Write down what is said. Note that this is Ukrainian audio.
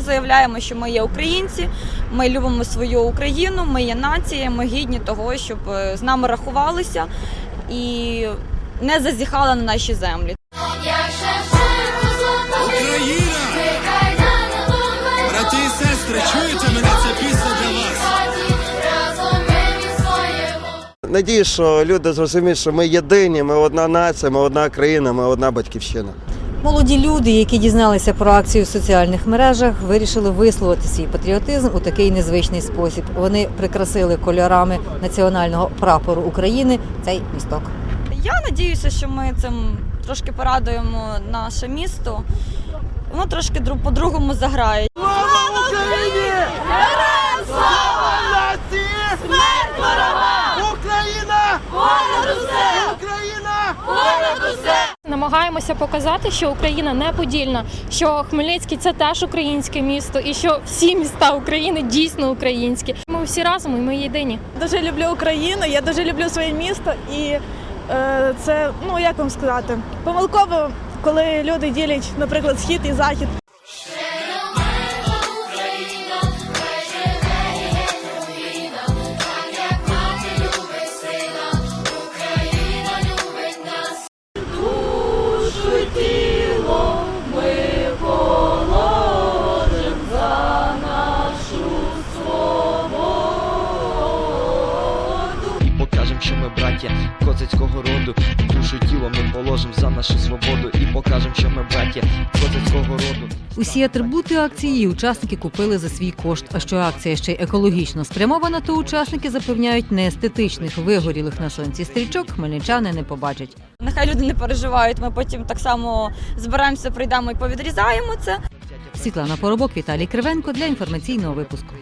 заявляємо, що ми є українці, ми любимо свою Україну, ми є нація, ми гідні того, щоб е, з нами рахувалися і не зазіхали на наші землі. Україна! Брати і сестри, чуєте мене? Це пісня для вас. Надію, що люди зрозуміють, що ми єдині, ми одна нація, ми одна країна, ми одна батьківщина. Молоді люди, які дізналися про акцію в соціальних мережах, вирішили висловити свій патріотизм у такий незвичний спосіб. Вони прикрасили кольорами національного прапору України цей місток. Я надіюся, що ми цим трошки порадуємо наше місто. Воно трошки дру- по-другому заграє. Слава Україні! Намагаємося показати, що Україна не подільна, що Хмельницький це теж українське місто, і що всі міста України дійсно українські. Ми всі разом і ми єдині. дуже люблю Україну, я дуже люблю своє місто, і е, це, ну як вам сказати, помилково, коли люди ділять, наприклад, схід і захід. Браття козацького роду. Душу тіло ми положим за нашу свободу. І покажем, що ми браття козацького роду. Усі атрибути акції учасники купили за свій кошт. А що акція ще й екологічно спрямована, то учасники запевняють, неестетичних вигорілих на сонці стрічок хмельничани не побачать. Нехай люди не переживають. Ми потім так само збираємося, прийдемо і повідрізаємо це. Світлана Поробок, Віталій Кривенко для інформаційного випуску.